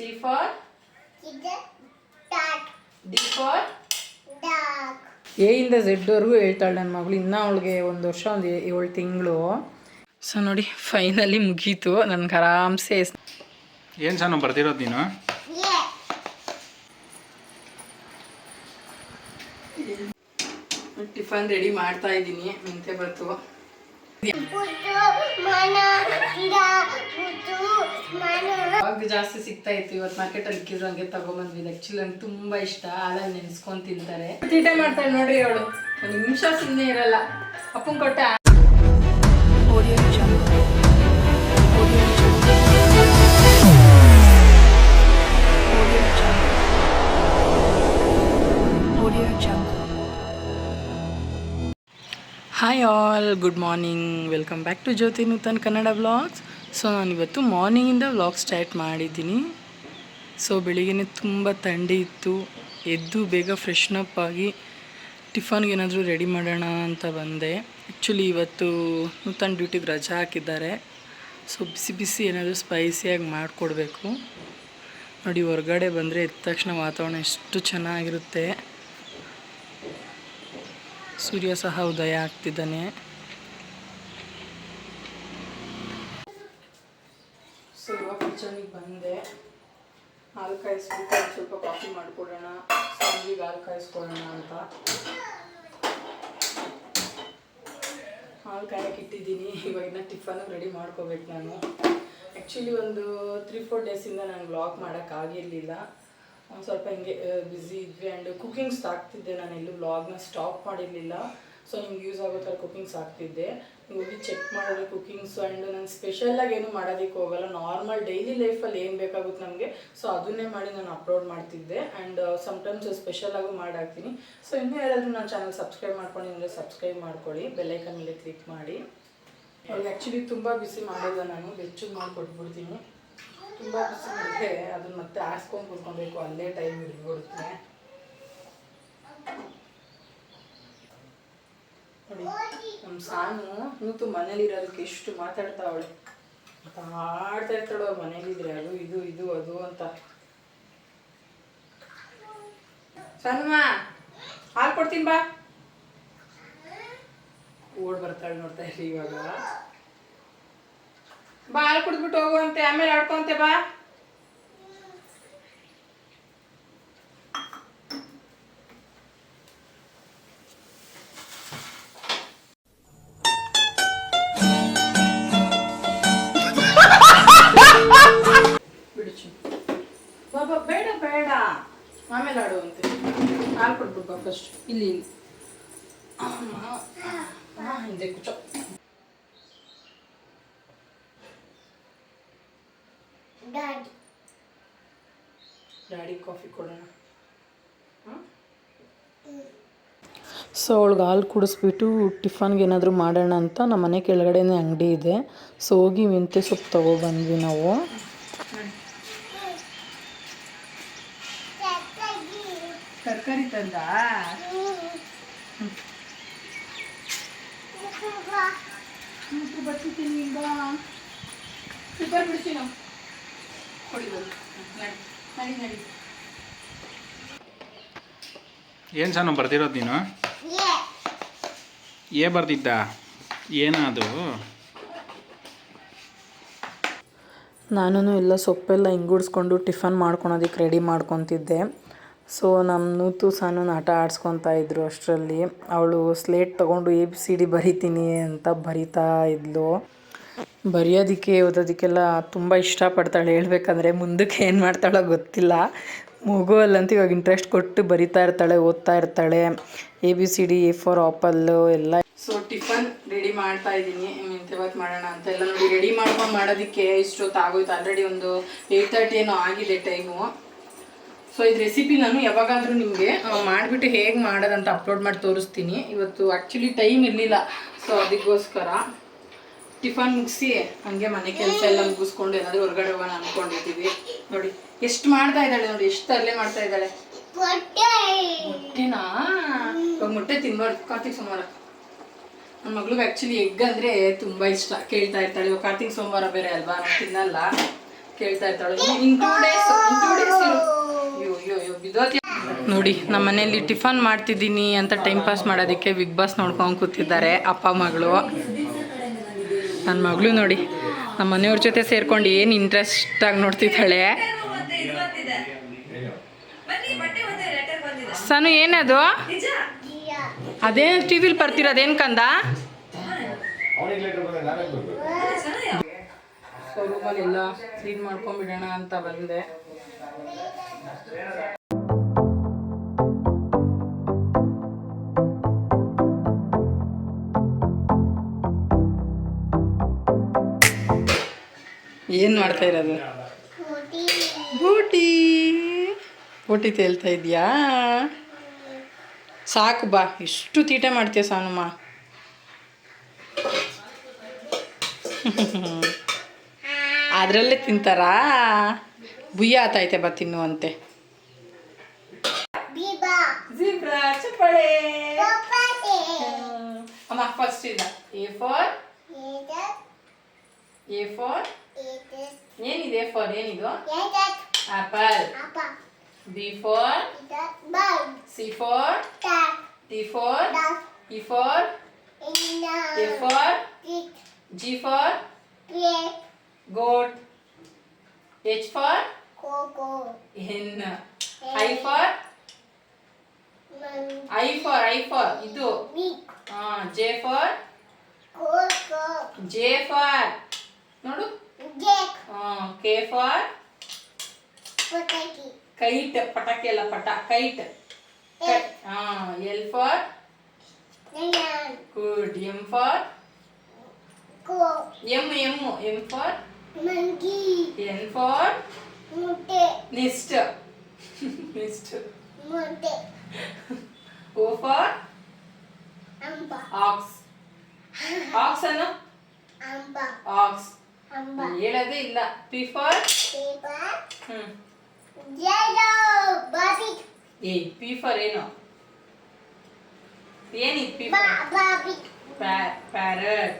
C D for? Dog. A ಇಂದ ಝೆಡ್ವರೆಗೂ ಹೇಳ್ತಾಳೆ ನನ್ನ ಮಗಳು. ಇನ್ನೂ ಅವಳಿಗೆ ಒಂದು ವರ್ಷ ಒಂದು ಏಳು ತಿಂಗಳು. ಸೊ ನೋಡಿ ಫೈನಲಿ ಮುಗೀತು. ನನಗೆ ಆರಾಮ್ಸೆ ಏನು ಸಣ್ಣ ಬರ್ತಿರೋದು ನೀನು? ಟಿಫನ್ ರೆಡಿ ಮಾಡ್ತಾ ಇದ್ದೀನಿ. ಮೆಂತೆ ಬತ್ತು ಅವಾಗ ಜಾಸ್ತಿ ಸಿಗ್ತಾ ಇತ್ತು. ಇವತ್ತು ಮಾರ್ಕೆಟಲ್ಲಿ ಇಕ್ಕಿದ್ರು ಹಂಗೆ ತಗೊಂಬಂದ್ವಿ. ಆಕ್ಚುಲಿ ನಂಗೆ ತುಂಬಾ ಇಷ್ಟ. ಹಾಲಲ್ಲಿ ನೆನೆಸ್ಕೊಂಡು ತಿಂತಾರೆ. ತೀಟೆ ಮಾಡ್ತಾಳೆ ನೋಡ್ರಿ ಅವಳು. ಒಂದು ನಿಮಿಷ ಸುಮ್ಮನೆ ಇರಲ್ಲ. ಅಪ್ಪನ ಕೊಟ್ಟೆ. Hi all good morning welcome back to Jyothi Nuthan Kannada vlogs so ನಾನಿವತ್ತು ಮಾರ್ನಿಂಗಿಂದ ವ್ಲಾಗ್ ಸ್ಟಾರ್ಟ್ ಮಾಡಿದ್ದೀನಿ. ಸೊ ಬೆಳಿಗ್ಗೆ ತುಂಬ ಥಂಡಿ ಇತ್ತು. ಎದ್ದು ಬೇಗ ಫ್ರೆಶ್ನಪ್ ಆಗಿ ಟಿಫನ್ಗೆ ಏನಾದರೂ ರೆಡಿ ಮಾಡೋಣ ಅಂತ ಬಂದೆ. ಆ್ಯಕ್ಚುಲಿ ಇವತ್ತು ನೂತನ ಡ್ಯೂಟಿಗೆ ರಜಾ ಹಾಕಿದ್ದಾರೆ. ಸೊ ಬಿಸಿ ಬಿಸಿ ಏನಾದರೂ ಸ್ಪೈಸಿಯಾಗಿ ಮಾಡಿಕೊಡ್ಬೇಕು. ನೋಡಿ, ಹೊರಗಡೆ ಬಂದರೆ ಎದ್ದ ತಕ್ಷಣ ವಾತಾವರಣ ಎಷ್ಟು ಚೆನ್ನಾಗಿರುತ್ತೆ. ಸೂರ್ಯ ಸಹ ಉದಯ ಆಗ್ತಿದ್ದಾನೆ ಸೊ ಇವಾಗ ಕಿಚನಿಗೆ ಬಂದೆ ಹಾಲು ಕಾಯಿಸ್ಬಿಟ್ಟು ಒಂದ್ ಸ್ವಲ್ಪ ಕಾಫಿ ಮಾಡಿಕೊಡೋಣ ಸಂಜಿಗೆ ಹಾಲು ಕಾಯಿಸ್ಕೊಳ್ಳೋಣ ಅಂತ ಹಾಲು ಕಾಯಕ್ಕೆ ಇಟ್ಟಿದ್ದೀನಿ. ಇವಾಗ ಇನ್ನು ಟಿಫನ್ ರೆಡಿ ಮಾಡ್ಕೋಬೇಕು ನಾನು. ಆ್ಯಕ್ಚುಲಿ ಒಂದು ತ್ರೀ ಫೋರ್ ಡೇಸಿಂದ ನಾನು ವ್ಲಾಗ್ ಮಾಡೋಕ್ಕಾಗಿರಲಿಲ್ಲ ಸ್ವಲ್ಪ ಹಿಂಗೆ ಬ್ಯುಸಿ ಇದ್ವಿ ಆ್ಯಂಡ್ ಕುಕಿಂಗ್ಸ್ ಆಗ್ತಿದ್ದೆ ನಾನು ಎಲ್ಲೂ ವ್ಲಾಗ್ನ ಸ್ಟಾಪ್ ಮಾಡಿರಲಿಲ್ಲ. ಸೊ ನಿಮ್ಗೆ ಯೂಸ್ ಆಗೋ ಥರ ಕುಕಿಂಗ್ಸ್ ನೀವು ಹೋಗಿ ಚೆಕ್ ಮಾಡಿದ್ರೆ ಕುಕಿಂಗ್ಸ್ ಆ್ಯಂಡ್ ನಾನು ಸ್ಪೆಷಲ್ಲಾಗಿ ಏನು ಮಾಡೋದಕ್ಕೆ ಹೋಗಲ್ಲ. ನಾರ್ಮಲ್ ಡೈಲಿ ಲೈಫಲ್ಲಿ ಏನು ಬೇಕಾಗುತ್ತೆ ನಮಗೆ. ಸೊ ಅದನ್ನೇ ಮಾಡಿ ನಾನು ಅಪ್ಲೋಡ್ ಮಾಡ್ತಿದ್ದೆ ಆ್ಯಂಡ್ ಸಮ್ಟೈಮ್ಸ್ ಸ್ಪೆಷಲಾಗೂ ಮಾಡಾಕ್ತೀನಿ. ಸೊ ಇನ್ನೂ ಯಾರಾದರೂ ನನ್ನ ಚಾನಲ್ ಸಬ್ಸ್ಕ್ರೈಬ್ ಮಾಡ್ಕೊಂಡಿದ್ರೆ ಸಬ್ಸ್ಕ್ರೈಬ್ ಮಾಡ್ಕೊಳ್ಳಿ. ಬೆಲ್ಲೈಕನ್ ಮೇಲೆ ಕ್ಲಿಕ್ ಮಾಡಿ. ಅವ್ರಿಗೆ ಆ್ಯಕ್ಚುಲಿ ತುಂಬ ಬಿಸಿ ಮಾಡೋಲ್ಲ ನಾನು. ಹೆಚ್ಚು ಮಾಡಿ ಕೊಟ್ಬಿಡ್ತೀನಿ. ತುಂಬ ಬಿಸಿ ಮಾಡಿದ್ರೆ ಅದನ್ನ ಮತ್ತೆ ಆರಿಸ್ಕೊಂಡು ಕೂತ್ಕೊಬೇಕು. ಅಲ್ಲೇ ಟೈಮ್ ಹಿಡಿದ್ಬಿಡುತ್ತೆ ನೋಡಿ ನಮ್ಮ ಸಾನು ನೂತು ಮನೇಲಿ ಇರೋದಕ್ಕೆ ಎಷ್ಟು ಮಾತಾಡ್ತಾವಳೆ. ಆಡ್ತಾ ಇರ್ತಾಳು ಅವ್ರ ಮನೇಲಿದ್ರೆ. ಅದು, ಇದು ಇದು, ಅದು ಅಂತ. ಸನ್ಮಾ, ಹಾಲು ಕೊಡ್ತೀನಿ ಬಾ. ಓಡ್ ಬರ್ತಾಳೆ ನೋಡ್ತಾ ಇರಿ ಇವಾಗ. ಬಾ ಹಾಲು ಕುಡಿದ್ಬಿಟ್ಟು ಹೋಗುವಂತೆ ಆಮೇಲೆ ಆಡ್ಕೊಂತೆ ಬಾ. ಅಮ್ಮ, 그쵸? ಕೂಚೋ ಡ್ಯಾಡಿ ಕಾಫಿ ಕೊಡೋಣ ಸೊ ಅವಳಿಗೆ ಹಾಲು ಕುಡಿಸ್ಬಿಟ್ಟು ಟಿಫನ್ಗೆ ಏನಾದರೂ ಮಾಡೋಣ ಅಂತ ನಮ್ಮ ಮನೆ ಕೆಳಗಡೆನೇ ಅಂಗಡಿ ಇದೆ. ಸೊ ಹೋಗಿ ಮೆಂತ್ಯ ಸೊಪ್ಪು ತಗೊಬಂದ್ವಿ ನಾವು. ತರಕಾರಿ. ತಂದ? ಬರ್ತಿದ್ದೀನಿ ಈಗ ಸ್ಲಿಪ್ಪರ್ ಬಿಡ್ತೀನಿ ನಾವು ಕೊಡಿ ಬಂದು ನಡಿ ನಡಿ ಏನು ಸಾನು ಬರ್ತಿರೋದು ನೀನು? ಏ ಬರ್ದಿದ್ದ? ಏನದು ನಾನು ಎಲ್ಲ ಸೊಪ್ಪೆಲ್ಲ ಹಿಂಗುಡ್ಸ್ಕೊಂಡು ಟಿಫನ್ ಮಾಡ್ಕೊಳೋದಕ್ಕೆ ರೆಡಿ ಮಾಡ್ಕೊತಿದ್ದೆ. ಸೊ ನಮ್ಮ ನೂತು ಸಾನು ಆಟ ಆಡಿಸ್ಕೊತಾ ಇದ್ರು ಅಷ್ಟರಲ್ಲಿ. ಅವಳು ಸ್ಲೇಟ್ ತೊಗೊಂಡು ಎ ಬಿ ಸಿ ಡಿ ಬರಿತೀನಿ ಅಂತ ಬರಿತಾ ಇದ್ಲು. ಬರೆಯೋದಕ್ಕೆ, ಓದೋದಕ್ಕೆಲ್ಲ ತುಂಬ ಇಷ್ಟಪಡ್ತಾಳೆ. ಹೇಳ್ಬೇಕಂದ್ರೆ ಮುಂದಕ್ಕೆ ಏನು ಮಾಡ್ತಾಳೋ ಗೊತ್ತಿಲ್ಲ. ಮಗುವಲ್ಲಂತೂ ಇವಾಗ ಇಂಟ್ರೆಸ್ಟ್ ಕೊಟ್ಟು ಬರಿತಾ ಇರ್ತಾಳೆ, ಓದ್ತಾ ಇರ್ತಾಳೆ. A B C D A for apple ಎಲ್ಲ. ಸೊ ಟಿಫನ್ ರೆಡಿ ಮಾಡ್ತಾ ಇದ್ದೀನಿ. ಇವತ್ತು ಮಾಡೋಣ ಅಂತ ಎಲ್ಲ ನೋಡಿ ರೆಡಿ ಮಾಡ್ಕೊಂಡು ಮಾಡೋದಕ್ಕೆ ಇಷ್ಟೊತ್ತು ಆಗೋಯ್ತು ಆಲ್ರೆಡಿ ಒಂದು ಏಯ್ಟ್ ತರ್ಟಿ ಏನೋ ಆಗಿದೆ ಟೈಮು ಸೊ ಇದು ರೆಸಿಪಿ ನಾನು ಯಾವಾಗಾದರೂ ನಿಮಗೆ ಮಾಡಿಬಿಟ್ಟು ಹೇಗೆ ಮಾಡೋದಂತ ಅಪ್ಲೋಡ್ ಮಾಡಿ ತೋರಿಸ್ತೀನಿ. ಇವತ್ತು ಆ್ಯಕ್ಚುಲಿ ಟೈಮ್ ಇರಲಿಲ್ಲ. ಸೊ ಅದಕ್ಕೋಸ್ಕರ ಟಿಫನ್ ಮುಗಿಸಿ ಹಂಗೆ ಮನೆ ಕೆಲಸ ಎಲ್ಲ ಮುಗಿಸ್ಕೊಂಡು ಏನಾದರೂ ಹೊರಗಡೆ ಹೋಗೋಣ ಅಂದ್ಕೊಂಡಿದ್ದೀವಿ ನೋಡಿ ಎಷ್ಟು ಮಾಡ್ತಾ ಇದ್ದಾಳೆ ನೋಡಿ ಎಷ್ಟು ತರಲೆ ಮಾಡ್ತಾ ಇದ್ದಾಳೆ. ಮೊಟ್ಟೆನಾ? ಇವಾಗ ಮೊಟ್ಟೆ ತಿನ್ಬಾರ್ದು ಕಾರ್ತಿಕ್ ಸೋಮವಾರ. ನನ್ನ ಮಗಳಿಗೆ ಆ್ಯಕ್ಚುಲಿ ಎಗ್ ಅಂದರೆ ತುಂಬ ಇಷ್ಟ. ಕೇಳ್ತಾ ಇರ್ತಾಳೆ ಇವಾಗ ಕಾರ್ತಿಕ್ ಸೋಮವಾರ ಬೇರೆ ಅಲ್ವಾ ನಾನು ತಿನ್ನಲ್ಲ. ಕೇಳ್ತಾ ಇರ್ತಾಳೆ. ಇನ್ ಟೂ ಡೇಸ್ ಇನ್ ನೋಡಿ ನಮ್ಮ ಮನೆಯಲ್ಲಿ ಟಿಫನ್ ಮಾಡ್ತಿದ್ದೀನಿ ಅಂತ ಟೈಮ್ ಪಾಸ್ ಮಾಡೋದಕ್ಕೆ ಬಿಗ್ ಬಾಸ್ ನೋಡ್ಕೊಂಡು ಕೂತಿದ್ದಾರೆ ಅಪ್ಪ ಮಗಳು. ನನ್ನ ಮಗಳು ನೋಡಿ ನಮ್ಮ ಮನೆಯವ್ರ ಜೊತೆ ಸೇರ್ಕೊಂಡು ಏನು ಇಂಟ್ರೆಸ್ಟಾಗಿ ನೋಡ್ತಿದ್ದಾಳೆ? ಸನು ಏನದು? ಅದೇ ಟಿ ವಿಲಿ ಬರ್ತಿರೋದೇನು ಕಂದ? ಸೊ ಕ್ಲೀನ್ ಮಾಡ್ಕೊಂಡ್ಬಿಡೋಣ ಅಂತ ಬಂದೆ. ಏನು ಮಾಡ್ತಾ ಇರೋದು? ಬೂಟಿ. ಬೂಟಿ ತೇಳ್ತಾ ಇದೆಯಾ? ಸಾಕು ಬಾ, ಇಷ್ಟು ತೀಟೆ ಮಾಡ್ತೀಯ ಸಾನಮ್ಮ ಅದರಲ್ಲೇ ತಿಂತಾರಾ? ಬುಯ್ಯ ಆತೈತೆ ಬಾ ತಿನ್ನುವಂತೆ ಜಿಬ್ರಾ ಚಪ್ಪಳೆ. ಅಮ್ಮ ಫಸ್ಟ್ ಇಲ್ಲ ಎ ಫಾರ್ ಎ ಫಾರ್ ಏನಿದೆ ಎ ಫಾರ್ ಏನಿದು? Apple B for C for T for E for A for G for goat H for hen I for I for I for ಇದು. J for J for ನೋಡು. K for kite ಪಟಾಕಿ. ಅಲ್ಲ ಪಟ. Kite L for good M for M M M for N for nest nest O for ox ox ಅನ್ನು? Ox ಹೇಳೋದೇ ಇಲ್ಲ. P for hmm. ಏ P for ಏನು? ಏನಿದ್ P for parrot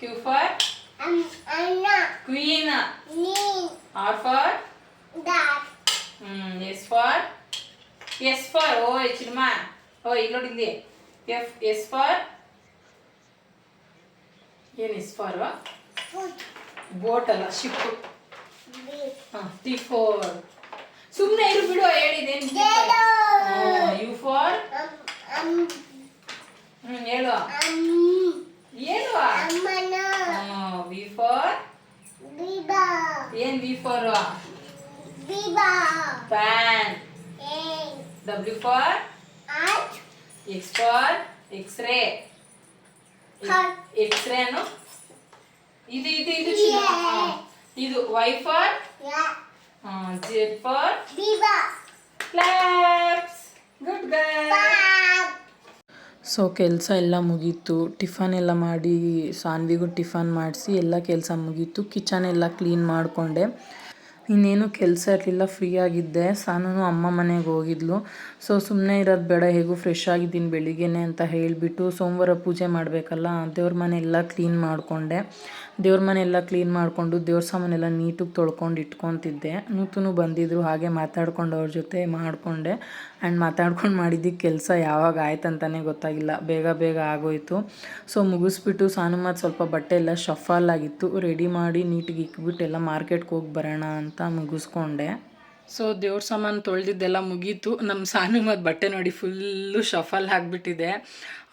Q for queen R for hmm S for S for ಓ ಚಿನ್ಮ ಓ ಇಲ್ಲಿ ನೋಡಿ ಇಲ್ಲಿ ಎಫ್ ಎಸ್ ಫಾರ್ ಏನು ಎಸ್ ಫಾರ್ ಬೋಟ್ ಅಲ್ಲ ಶಿಪ್ ಟಿ ಫೋರ್ ಸುಮ್ಮನೆ ಇರು ಬಿಡು ಹೇಳಿದೇನು ಯು ಫಾರ್ ಹ್ಮ್ ಹೇಳು ಹೇಳು ವಿ ಫಾರ್ ಏನ್ V for fan W for X for X ray X ray ಅನ್ನು ಇದು ಇದು ಇದು ಚಿನ್ನ. ಹಾ. ಇದು Y for Z for claps good girl so ಕೆಲಸ ಎಲ್ಲ ಮುಗೀತು. ಟಿಫನ್ ಎಲ್ಲ ಮಾಡಿ ಸಾನ್ವಿಗೂ ಟಿಫನ್ ಮಾಡಿಸಿ ಎಲ್ಲ ಕೆಲಸ ಮುಗೀತು. ಕಿಚನ್ ಎಲ್ಲ ಕ್ಲೀನ್ ಮಾಡಿಕೊಂಡೆ. ಇನ್ನೇನು ಕೆಲಸ ಇರಲಿಲ್ಲ ಫ್ರೀ ಆಗಿದ್ದೆ. ಸಾನು ಅಮ್ಮ ಮನೆಗೆ ಹೋಗಿದ್ಲು. ಸೊ ಸುಮ್ಮನೆ ಇರೋದು ಬೇಡ, ಹೇಗೂ ಫ್ರೆಶ್ ಆಗಿದ್ದೀನಿ ಬೆಳಿಗ್ಗೆನೆ ಅಂತ ಹೇಳಿಬಿಟ್ಟು ಸೋಮವಾರ ಪೂಜೆ ಮಾಡಬೇಕಲ್ಲ, ದೇವ್ರ ಮನೆ ಎಲ್ಲ ಕ್ಲೀನ್ ಮಾಡಿಕೊಂಡೆ. ದೇವ್ರ ಮನೆ ಎಲ್ಲ ಕ್ಲೀನ್ ಮಾಡಿಕೊಂಡು, ದೇವ್ರ ಸಾಮಾನೆಲ್ಲ ನೀಟಾಗಿ ತೊಳ್ಕೊಂಡು ಇಟ್ಕೊತಿದ್ದೆ. ನೂತನು ಬಂದಿದ್ದರು ಹಾಗೆ ಮಾತಾಡ್ಕೊಂಡು ಅವ್ರ ಜೊತೆ ಮಾಡಿಕೊಂಡೆ. ಆ್ಯಂಡ್ ಮಾತಾಡ್ಕೊಂಡು ಮಾಡಿದ್ದಕ್ಕೆ ಕೆಲಸ ಯಾವಾಗ ಆಯ್ತಂತಲೇ ಗೊತ್ತಾಗಿಲ್ಲ. ಬೇಗ ಬೇಗ ಆಗೋಯಿತು. ಸೊ ಮುಗಿಸ್ಬಿಟ್ಟು ಸಾನು ಮತ್ತು ಸ್ವಲ್ಪ ಬಟ್ಟೆ ಎಲ್ಲ ಶಫಲ್ ಆಗಿತ್ತು. ರೆಡಿ ಮಾಡಿ ನೀಟಿಗೆ ಇಕ್ಬಿಟ್ಟು ಎಲ್ಲ ಮಾರ್ಕೆಟ್ಗೆ ಹೋಗಿ ಬರೋಣ ಅಂತ ಮುಗಿಸ್ಕೊಂಡೆ. ಸೊ ದೇವ್ರ ಸಾಮಾನು ತೊಳೆದಿದ್ದೆಲ್ಲ ಮುಗೀತು. ನಮ್ಮ ಸಾನು ಮತ್ತು ಬಟ್ಟೆ ನೋಡಿ ಫುಲ್ಲು ಶಫಲ್ ಆಗಿಬಿಟ್ಟಿದೆ.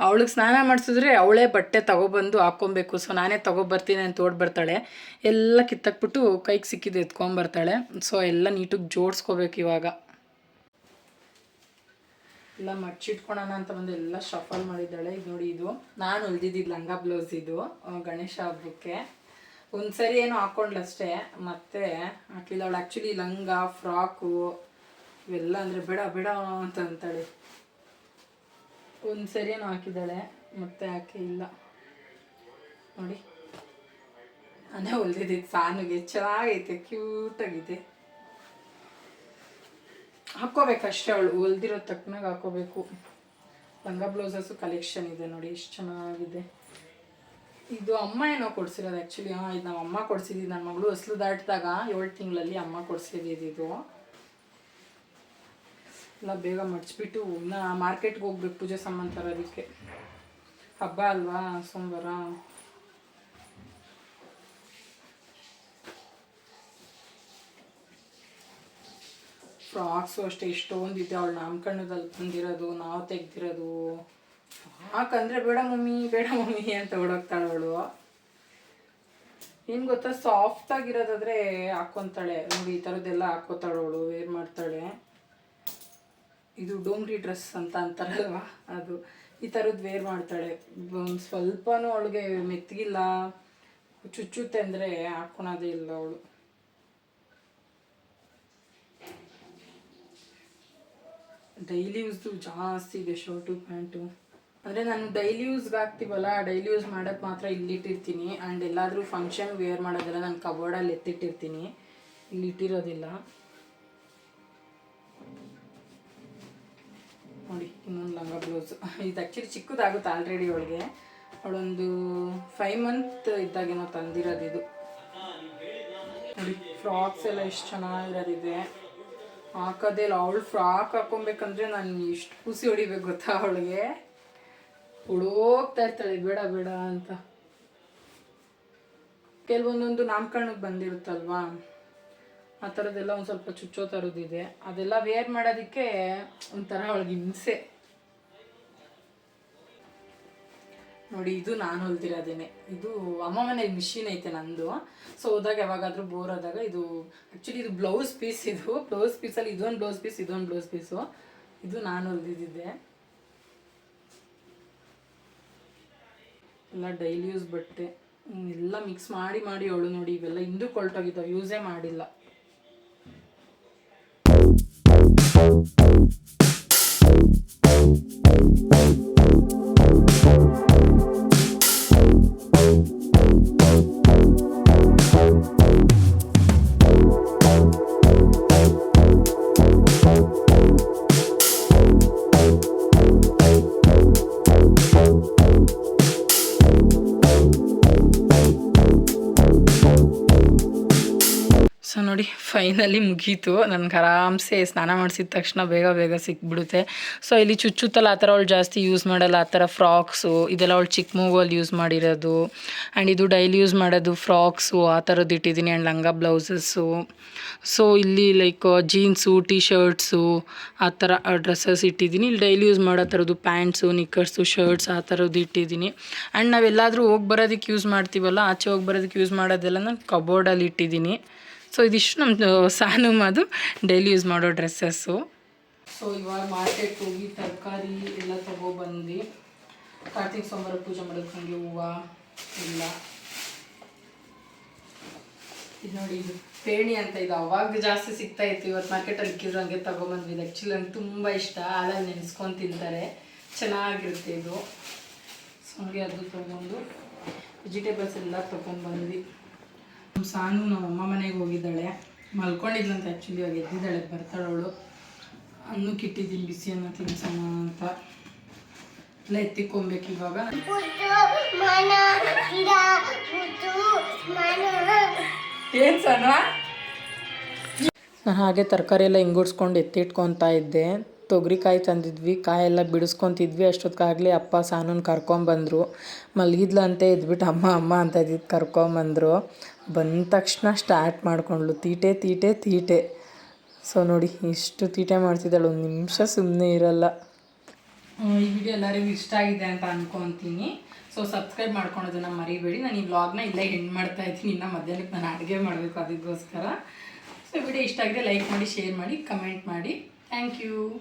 ಅವಳಿಗೆ ಸ್ನಾನ ಮಾಡಿಸಿದ್ರೆ ಅವಳೇ ಬಟ್ಟೆ ತೊಗೊಬಂದು ಹಾಕ್ಕೊಬೇಕು. ಸೊ ನಾನೇ ತೊಗೊಬರ್ತೀನಿ ಅಂತ ಓಡ್ಬರ್ತಾಳೆ ಎಲ್ಲ ಕಿತ್ತಾಕ್ಬಿಟ್ಟು ಕೈಗೆ ಸಿಕ್ಕಿದ್ದು ಎತ್ಕೊಂಬರ್ತಾಳೆ ಸೊ ಎಲ್ಲ ನೀಟಾಗಿ ಜೋಡಿಸ್ಕೋಬೇಕು ಇವಾಗ. ಎಲ್ಲ ಮಡ್ಚಿಟ್ಕೊಳೋಣ ಅಂತ ಬಂದು ಎಲ್ಲ ಶಫಲ್ ಮಾಡಿದ್ದಾಳೆ. ಇದು ನೋಡಿ ಇದು. ನಾನು ಹೊಲ್ದಿದ್ದು ಲಂಗ ಬ್ಲೌಸ್ ಇದು. ಗಣೇಶ ಹಬ್ಬಕ್ಕೆ. ಒಂದ್ಸರಿ ಏನು ಹಾಕೊಂಡ್ಲು ಅಷ್ಟೇ ಮತ್ತೆ ಹಾಕಿಲ್ಲ ಅವಳು ಆ್ಯಕ್ಚುಲಿ ಲಂಗ ಫ್ರಾಕು ಇವೆಲ್ಲ ಅಂದರೆ ಬೇಡ ಬೇಡ ಅಂತ ಅಂತಾಳೆ. ಒಂದ್ಸರಿ ಏನು ಹಾಕಿದ್ದಾಳೆ, ಮತ್ತೆ ಹಾಕಿ ಇಲ್ಲ. ನೋಡಿ. ನಾನೇ ಹೊಲ್ದಿದ್ದು ಸಾನುಗೆ, ಚೆನ್ನಾಗೈತೆ ಕ್ಯೂಟಾಗಿದೆ ಹಾಕ್ಕೋಬೇಕಷ್ಟೇ ಅವಳು, ಹೊಲ್ದಿರೋ ತಕ್ಕನಾಗ ಹಾಕೋಬೇಕು ಲಂಗ ಬ್ಲೌಸಸ್ಸು ಕಲೆಕ್ಷನ್ ಇದೆ ನೋಡಿ, ಎಷ್ಟು ಚೆನ್ನಾಗಿದೆ. ಇದು ಅಮ್ಮ ಏನೋ ಕೊಡ್ಸಿರೋದು ಆ್ಯಕ್ಚುಲಿ ಹಾಂ, ಇದು ನಮ್ಮ ಅಮ್ಮ ಕೊಡ್ಸಿದ್ದೀವಿ ನನ್ನ ಮಗಳು ಹೊಸ್ಲು ದಾಟಿದಾಗ ಏಳು ತಿಂಗಳಲ್ಲಿ ಅಮ್ಮ ಕೊಡ್ಸಿದ್ದು ಇದು. ಎಲ್ಲ ಬೇಗ ಮಡಚಿಬಿಟ್ಟು ನಾ ಮಾರ್ಕೆಟ್ಗೆ ಹೋಗ್ಬೇಕು ಪೂಜೆ ಸಾಮಾನು ತರೋದಕ್ಕೆ. ಹಬ್ಬ ಅಲ್ವಾ ಸೋಮವಾರ? ಫ್ರಾಕ್ಸು ಅಷ್ಟೇ, ಎಷ್ಟೊಂದಿದೆ. ಅವಳು ನಾಮಕರಣದಲ್ಲಿ ಬಂದಿರೋದು ನಾವು ತೆಗ್ದಿರೋದು. ಯಾಕಂದ್ರೆ ಬೇಡ ಮಮ್ಮಿ ಬೇಡ ಮಮ್ಮಿ ಅಂತ ಓಡೋಗ್ತಾಳೆ ಅವಳು ಏನು ಗೊತ್ತಾ ಸಾಫ್ಟ್ ಆಗಿರೋದಾದ್ರೆ ಹಾಕ್ಕೊಂತಾಳೆ ನೋಡಿ, ಈ ಥರದ್ದೆಲ್ಲ ಹಾಕೋತಾಳು ಅವಳು ವೇರ್ ಮಾಡ್ತಾಳೆ. ಇದು ಡೋಂಗ್ರಿ ಡ್ರೆಸ್ ಅಂತ ಅಂತಾರಲ್ವ? ಅದು ಈ ಥರದ್ದು ವೇರ್ ಮಾಡ್ತಾಳೆ. ಒಂದು ಸ್ವಲ್ಪನೂ ಅವಳಿಗೆ ಮೆತ್ತಗಿಲ್ಲ. ಚುಚ್ಚುತ್ತೆ ಅಂದರೆ ಹಾಕ್ಕೊಳೋದೇ ಇಲ್ಲ ಅವಳು. ಡೈಲಿ ಯೂಸ್ದು ಜಾಸ್ತಿ ಇದೆ ಶರ್ಟು ಪ್ಯಾಂಟು ಅಂದರೆ ನಾನು ಡೈಲಿ ಯೂಸ್ಗೆ ಹಾಕ್ತೀವಲ್ಲ ಡೈಲಿ ಯೂಸ್ ಮಾಡೋಕ್ಕೆ ಮಾತ್ರ ಇಲ್ಲಿಟ್ಟಿರ್ತೀನಿ ಆ್ಯಂಡ್ ಎಲ್ಲಾದರೂ ಫಂಕ್ಷನ್ ವೇರ್ ಮಾಡೋದೆಲ್ಲ ನಾನು ಕಬೋರ್ಡಲ್ಲಿ ಎತ್ತಿಟ್ಟಿರ್ತೀನಿ. ಇಲ್ಲಿ ಇಟ್ಟಿರೋದಿಲ್ಲ. ನೋಡಿ, ಇನ್ನೊಂದು ಲಂಗ ಬ್ಲೌಸ್ ಇದು ಆ್ಯಕ್ಚುಲಿ ಚಿಕ್ಕದಾಗುತ್ತೆ ಆಲ್ರೆಡಿ ಅವಳಿಗೆ. ಅವಳೊಂದು ಫೈವ್ ಮಂತ್ ಇದ್ದಾಗೇನೋ ತಂದಿರೋದು ಇದು. ನೋಡಿ ಫ್ರಾಕ್ಸ್ ಎಲ್ಲ ಎಷ್ಟು ಚೆನ್ನಾಗಿರೋದಿದೆ. ಹಾಕೋದೇ ಇಲ್ಲ, ಅವಳು ಫ್ರಾಕ್ ಹಾಕೊಬೇಕಂದ್ರೆ ನಾನು ಎಷ್ಟು ಕೂಸಿ ಹೊಡಿಬೇಕು ಗೊತ್ತಾ ಅವಳಿಗೆ? ಹುಡೋಗ್ತಾ ಇರ್ತಾಳೆ ಬೇಡ ಬೇಡ ಅಂತ. ಕೆಲವೊಂದೊಂದು ನಾಮಕರಣಕ್ಕೆ ಬಂದಿರುತ್ತಲ್ವಾ? ಆ ಥರದ್ದೆಲ್ಲ ಒಂದು ಸ್ವಲ್ಪ ಚುಚ್ಚೋ ಥರದ್ದಿದೆ ಅದೆಲ್ಲ ವೇರ್ ಮಾಡೋದಕ್ಕೆ ಒಂಥರ ಅವಳಿಗೆ ಹಿಂಸೆ. ನೋಡಿ, ಇದು ನಾನು ಹೊಲ್ದಿರೋದೇನೆ. ಇದು ಅಮ್ಮ ಮನೆ ಮಿಷಿನ್ ಐತೆ ನಂದು. ಸೊ ಹೋದಾಗ ಯಾವಾಗಾದ್ರೂ ಬೋರ್ ಆದಾಗ ಇದು ಆ್ಯಕ್ಚುಲಿ ಇದು ಬ್ಲೌಸ್ ಪೀಸ್ ಇದು. ಬ್ಲೌಸ್ ಪೀಸಲ್ಲಿ ಇದೊಂದು ಬ್ಲೌಸ್ ಪೀಸ್ ಇದೊಂದು ಬ್ಲೌಸ್ ಪೀಸು ಇದು ನಾನು ಹೊಲ್ದಿದ್ದೆ ಎಲ್ಲ ಡೈಲಿ ಯೂಸ್ ಬಟ್ಟೆ. ಎಲ್ಲ ಮಿಕ್ಸ್ ಮಾಡಿ ಮಾಡಿ ಅವಳು ನೋಡಿ, ಇವೆಲ್ಲ ಹಿಂದೂ ಕೊಳ್ಟೋಗಿದ್ದಾವೆ ಯೂಸೇ ಮಾಡಿಲ್ಲ. ಫೈನಲಿ ಮುಗೀತು. ನನಗೆ ಆರಾಮ್ಸೆ ಸ್ನಾನ ಮಾಡಿಸಿದ ತಕ್ಷಣ ಬೇಗ ಬೇಗ ಸಿಕ್ಬಿಡುತ್ತೆ. ಸೊ ಇಲ್ಲಿ ಚುಚ್ಚುತ್ತಲ್ಲ ಆ ಥರ ಅವಳು ಜಾಸ್ತಿ ಯೂಸ್ ಮಾಡಲ್ಲ. ಆ ಥರ ಫ್ರಾಕ್ಸು, ಇದೆಲ್ಲ ಅವಳು ಚಿಕ್ಕ ಮೂಗಲ್ಲಿ ಯೂಸ್ ಮಾಡಿರೋದು. ಆ್ಯಂಡ್ ಇದು ಡೈಲಿ ಯೂಸ್ ಮಾಡೋದು ಫ್ರಾಕ್ಸು, ಆ ಥರದ್ದು ಇಟ್ಟಿದ್ದೀನಿ ಆ್ಯಂಡ್ ಲಂಗ ಬ್ಲೌಸಸ್ಸು ಸೊ ಇಲ್ಲಿ ಲೈಕ್ ಜೀನ್ಸು ಟಿ ಶರ್ಟ್ಸು ಆ ಥರ ಡ್ರೆಸ್ಸಸ್ ಇಟ್ಟಿದ್ದೀನಿ ಇಲ್ಲಿ ಡೈಲಿ ಯೂಸ್ ಮಾಡೋ ಥರದ್ದು ಪ್ಯಾಂಟ್ಸು ನಿಕ್ಕರ್ಸು ಶರ್ಟ್ಸ್ ಆ ಥರದ್ದು ಇಟ್ಟಿದ್ದೀನಿ ಆ್ಯಂಡ್ ನಾವೆಲ್ಲಾದರೂ ಹೋಗಿ ಬರೋದಕ್ಕೆ ಯೂಸ್ ಮಾಡ್ತೀವಲ್ಲ, ಆಚೆ ಹೋಗಿ ಬರೋದಕ್ಕೆ ಯೂಸ್ ಮಾಡೋದೆಲ್ಲ ನಾನು ಕಬೋರ್ಡಲ್ಲಿ ಇಟ್ಟಿದ್ದೀನಿ ಸೊ ಇದಿಷ್ಟು ನಮ್ಮದು ಸಾನು ಅದು ಡೈಲಿ ಯೂಸ್ ಮಾಡೋ ಡ್ರೆಸ್ಸಸ್ಸು ಸೊ ಇವಾಗ ಮಾರ್ಕೆಟ್ ಹೋಗಿ ತರಕಾರಿ ಎಲ್ಲ ತಗೊಬಂದು ಕಾರ್ತಿಕ್ ಸೋಮವಾರ ಪೂಜೆ ಮಾಡೋದು ನನಗೆ ಹೂವು ಇಲ್ಲ ಇದು ನೋಡಿ, ಇದು ಪೇಣಿ ಅಂತ ಇದು ಅವಾಗ ಜಾಸ್ತಿ ಸಿಗ್ತಾ ಇತ್ತು. ಇವತ್ತು ಮಾರ್ಕೆಟಲ್ಲಿ ಇಕ್ಕಿದ್ರು ಹಂಗೆ ತಗೊಬಂದ್ವಿ ಇದು ಆ್ಯಕ್ಚುಲಿ ನಂಗೆ ತುಂಬ ಇಷ್ಟ. ಹಾಲಲ್ಲಿ ನೆನೆಸ್ಕೊಂಡು ತಿಂತಾರೆ. ಚೆನ್ನಾಗಿರುತ್ತೆ ಇದು. ಸೊ ಹಂಗೆ ಅದು ತೊಗೊಂಡು ವೆಜಿಟೇಬಲ್ಸ್ ಎಲ್ಲ ತೊಗೊಂಡ್ಬಂದ್ವಿ ಸಾನು ನಮ್ಮ ಅಮ್ಮ ಮನೆಗೆ ಹೋಗಿದ್ದಾಳೆ. ಮಲ್ಕೊಂಡಿದ್ಲಂತ ಆ್ಯಕ್ಚುಲಿ ಅವಾಗ ಎದ್ದಿದ್ದಾಳೆ, ಬರ್ತಾಳವಳು. ಅನ್ನು ಕಿಟ್ಟಿದ್ದೀನಿ ಬಿಸಿ ಅನ್ನ ತಿನ್ಸೋಣ ಅಂತ. ಎಲ್ಲ ಎತ್ತಿಕೊಬೇಕು ಇವಾಗ. ಏನು ಸಣ್ಣ ನಾನು ಹಾಗೆ ತರಕಾರಿ ಎಲ್ಲ ಹಿಂಗುಡ್ಸ್ಕೊಂಡು ಎತ್ತಿಟ್ಕೊತಾ ಇದ್ದೆ. ತೊಗರಿಕಾಯಿ ತಂದಿದ್ವಿ, ಕಾಯೆಲ್ಲ ಬಿಡಿಸ್ಕೊತಿದ್ವಿ. ಅಷ್ಟೊತ್ತಿಗಾಗಲೇ ಅಪ್ಪ ಸಾನೂನ್ ಕರ್ಕೊಂಬಂದರು. ಮಲಗಿದ್ಲಂತೆ ಇದ್ಬಿಟ್ಟು ಅಮ್ಮ ಅಮ್ಮ ಅಂತ ಇದ್ದಿದ್ದು ಕರ್ಕೊಂಬಂದರು. ಬಂದ ತಕ್ಷಣ ಸ್ಟಾರ್ಟ್ ಮಾಡಿಕೊಂಡ್ಳು, ತೀಟೆ ತೀಟೆ ತೀಟೆ. ಸೊ ನೋಡಿ, ಇಷ್ಟು ತೀಟೆ ಮಾಡ್ತಿದ್ದಾಳೆ, ಒಂದು ನಿಮಿಷ ಸುಮ್ಮನೆ ಇರಲ್ಲ. ಈ ವಿಡಿಯೋ ಎಲ್ಲರಿಗೂ ಇಷ್ಟ ಆಗಿದೆ ಅಂತ ಅನ್ಕೊತೀನಿ. ಸೊ ಸಬ್ಸ್ಕ್ರೈಬ್ ಮಾಡ್ಕೊಳೋದನ್ನ ಮರಿಬೇಡಿ. ನಾನು ಈ ವ್ಲಾಗ್ನ ಇಲ್ಲೇ ಹೆಣ್ಣು ಮಾಡ್ತಾ ಇದ್ದೀನಿ. ಇನ್ನು ಮಧ್ಯಾಹ್ನಕ್ಕೆ ನಾನು ಅಡುಗೆ ಮಾಡಬೇಕು ಅದಕ್ಕೋಸ್ಕರ. ಸೊ ವಿಡಿಯೋ ಇಷ್ಟ ಆಗಿದೆ ಲೈಕ್ ಮಾಡಿ ಶೇರ್ ಮಾಡಿ ಕಮೆಂಟ್ ಮಾಡಿ. Thank you.